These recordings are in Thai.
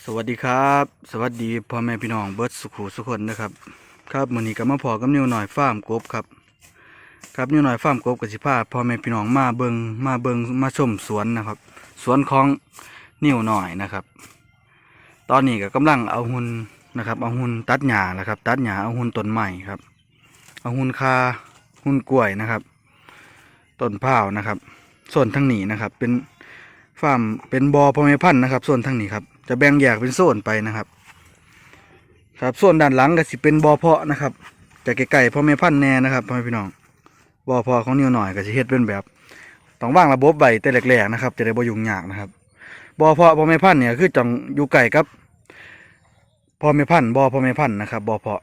สวัสดีครับ สวัสดีพ่อแม่พี่น้องเบิร์ดสุขุสุคนนะครับครับมือนี้ก็มาพอกับนิวหน่อยฟาร์มกบครับครับนิวหน่อยฟาร์มกบกับสิพาพ่อแม่พี่น้องมาเบิงมาเบิงมาชมสวนนะครับ สวนของนิวหน่อยนะครับ ตอนนี้ก็กำลังเอาหุ่นนะครับเอาหุ่นตัดหญ้านะครับ ตัดหญ้าเอาหุ่นต้นใหม่ครับ เอาหุ่นคาหุ่นกล้วยนะครับต้นพร้าวนะครับ ส่วนทั้งนี้นะครับ เป็นฟาร์มเป็นบอพ่อแม่พันธุ์นะครับ ส่วนทั้งนี้ครับ จะแบ่งแยกเป็นโซนไปนะครับ ครับส่วนด้านหลังก็สิเป็นบอเพาะนะครับจะไกลๆพ่อแม่พันธุ์แน่นะครับพ่อแม่พี่น้องบอเพาะของนิวหน่อยก็สิเฮ็ดเป็นแบบต้องว่างระบบใบแต่แรกๆนะครับ จะได้บ่ยุ่งยากนะครับบอเพาะพ่อแม่พันธุ์เนี่ยคือจังอยู่ไกลกับพ่อแม่พันธุ์บอพ่อแม่พันธุ์นะครับบอเพาะ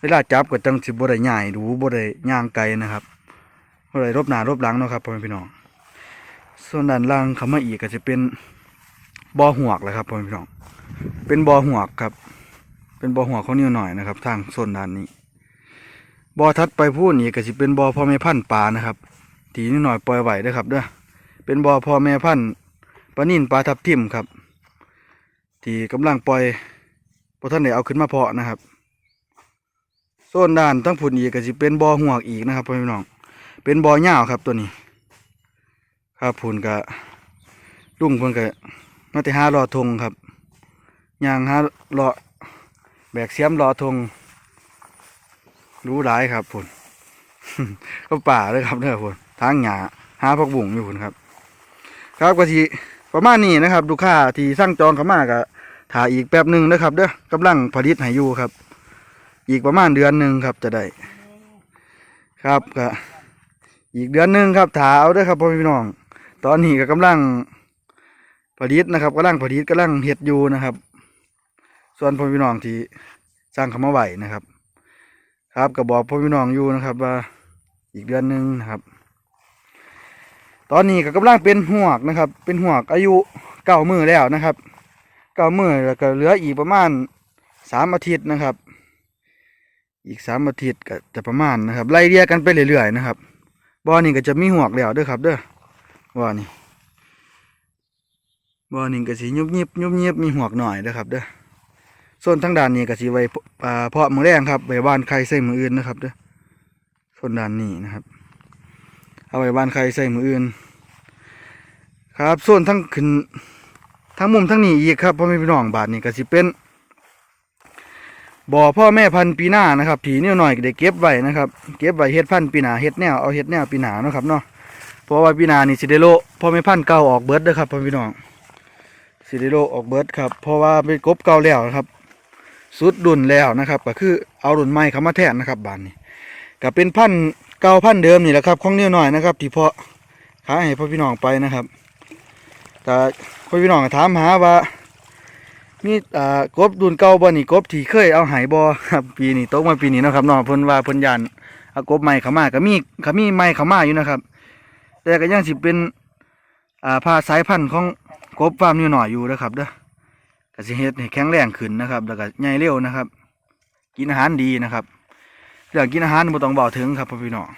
เวลาจับก็จังสิบ่ได้ใหญ่ดูบ่ได้ย่างไกลนะครับบ่ได้รบหน้ารบหลังเนาะครับพ่อแม่พี่น้องส่วนด้านล่างเข้ามาอีกก็จะเป็น บ่อหวกแหละครับพ่อแม่พี่น้อง เป็นบ่อหวกครับ เป็นบ่อหวกเของนิวหน่อยนะครับ ทางโซนด้านนี้บ่อทัดไปพูดนี่ก็สิเป็นบ่อพ่อแม่พันธุ์ปลานะครับที่นิวหน่อยปล่อยไหว้เด้ครับเด้อเป็นบ่อพ่อแม่พันธุ์ปลานิ่นปลาทับทิมครับ ที่กำลังปล่อยพอท่านได้เอาขึ้นมาเพาะนะครับโซนด้านทั้งผุนอีกก็สิเป็นบ่อหวกอีกนะครับพ่อแม่พี่น้อง เป็นบ่อหญ้าครับตัวนี้ ครับผุนกะลุ่งเพิ่นกะ มาแต่หารอทงครับยางหารอแบกเสียมรอทงรู้หลายครับผุนก็ป่าเลยครับเด้อผุนทางหญ้าหาพักบุ่งอยู่ผุนครับ ครับก็สิประมาณนี้นะครับลูกค้าที่สั่งจองเขามากะถ่ายอีกแป๊บหนึ่งนะครับเด้อกำลังผลิตให้อยู่ครับ อีกประมาณเดือนหนึ่งครับจะได้ ครับก็อีกเดือนหนึ่งครับถาเอาด้อครับพ่อพี่น้อง ตอนนี้ก็กำลัง ผลิตนะครับกำลังผลิตกำลังเห็ดอยู่นะครับ ส่วนพ่อพี่น้องที่สร้างคำมาไหวนะครับ ครับก็บอกพ่อพี่น้องอยู่นะครับ ว่าอีกเดือนหนึ่งนะครับ ตอนนี้ก็กำลังเป็นหวกนะครับ เป็นหวกอายุเก้ามือแล้วนะครับเก้ามือแล้วก็เหลืออีกประมาณสามอาทิตย์นะครับ อีกสามอาทิตย์ก็จะประมาณนะครับไล่เรียกกันไปเรื่อยๆนะครับบ่อนี้ก็จะมีหวกแล้วเด้อครับ เด้อบ่อนี่ บ่อนี่ก็สิยุบยิบยุบยิบมีหวกหน่อยนะครับเด้อส่วนทางด้านนี้ก็สิไว้เพาะมือแรงครับไว้บ้านไข่ใส่มืออื่นนะครับเด้อส่วนด้านนี้นะครับ เอาไว้บ้านไข่ใส่มืออื่น ครับ ส่วนทั้งขึ้นทั้งมุมทั้งนี้อีกครับพ่อแม่พี่น้องบาทนี้ก็สิเป็นบ่อพ่อแม่พันปีหน้านะครับผีนิ้วหน่อยก็ได้เก็บไว้นะครับเก็บไว้เฮ็ดพันปีหนาเฮ็ดแนวเอาเฮ็ดแนวปีหนานะครับเนาะเพราะว่าพี่นานี่สิเดโลพ่อไม่พันเก่าออกเบิร์ดเด้อครับพ่อพี่น้อง สิเดโลออกเบิร์ดครับ เพราะว่าเป็นกบเก่าแล้วนะครับสุดดุนแล้วนะครับ ก็คือเอารุ่นใหม่เข้ามาแทนนะครับบานนี้ก็เป็นพันธ์เก่าพันธ์เดิมนี่แหละครับของเนี้ยหน่อยนะครับที่เพาะขายให้พ่อพี่น้องไปนะครับแต่พ่อพี่น้องถามหาว่ามีอ่ากบดุนเก่าบ่นี่กบที่เคยเอาหายบ่ครับปีนี้ตกมาปีนี้นะครับน้องเพิ่นว่าเพิ่นยันเอากบใหม่เข้ามาก็มีก็มีใหม่เข้ามาอยู่นะครับ แต่ก็ยังสิเป็นอ่าผ้าสายพันธุ์ของ กบฟาร์มนิวหน่อยอยู่นะครับเด้อก็สิเฮ็ดให้แข็งแรงขึ้นนะครับ แล้วก็ใหญ่เร็วนะครับ กินอาหารดีนะครับเรื่องกินอาหารบ่ต้องบอกถึงครับพ่อพี่น้อง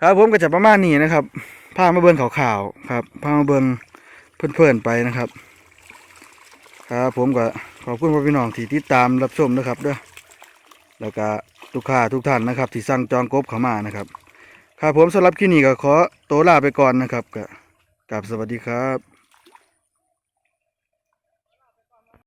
ครับผมก็จะประมาณนี้นะครับพามาเบิ่งข่าวๆครับพามาเบิ่งเพื่อนๆไปนะครับ ครับผมก็ขอบคุณพ่อพี่น้องที่ติดตามรับชมนะครับเด้อแล้วก็ลูกค้าทุกท่านนะครับ ที่สั่งจองกบเข้ามานะครับ ครับผมสำหรับคลิปนี้ก็ขอตัวลาไปก่อนนะครับกับ กับสวัสดีครับ